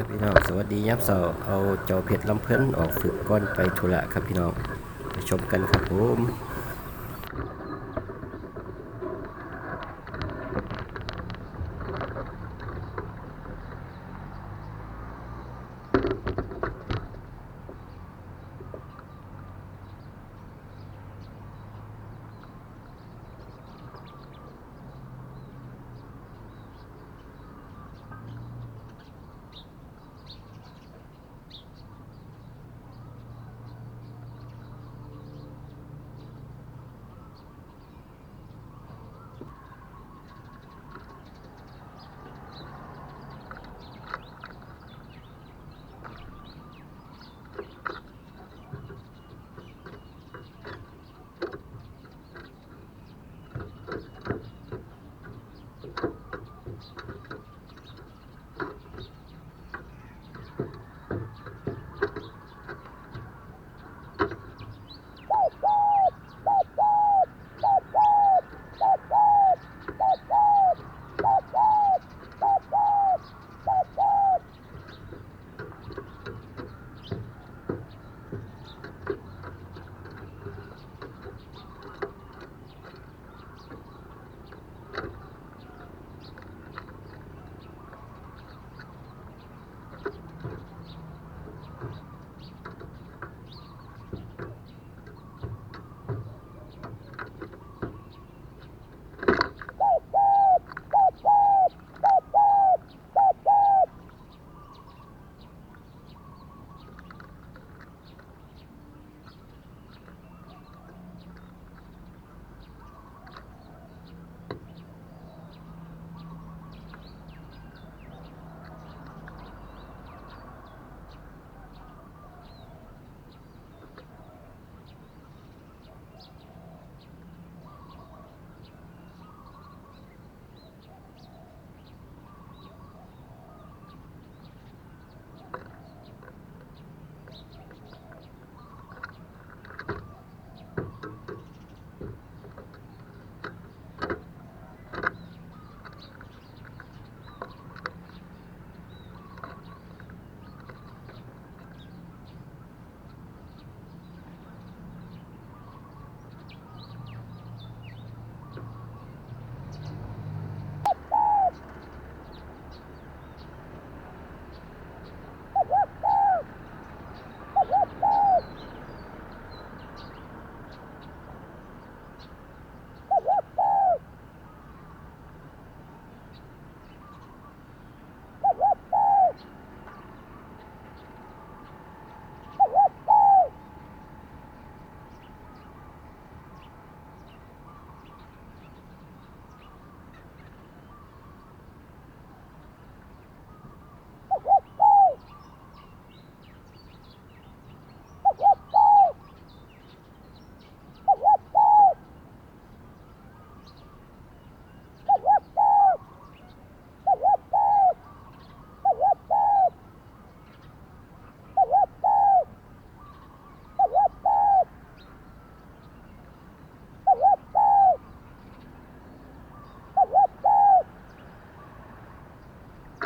ครับพี่น้องสวัสดียับเสาร์เอาเจ้าเพชรลำเพิ่นออกฝึกก้อนไปทุระครับพี่น้องไปชมกันครับผม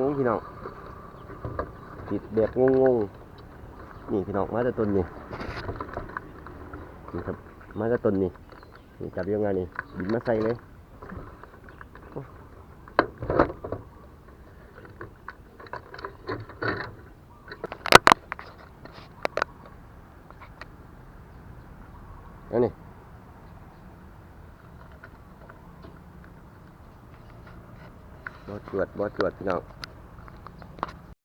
งงๆพี่น้องติดแบบงงๆนี่พี่น้องมาแต่ต้นนี่นี่ครับมาแต่ต้นนี่นี่จับยังไงนี่บินมาใส่เลยอ้เอานี่ บอตรวจบอตรวจพี่น้อง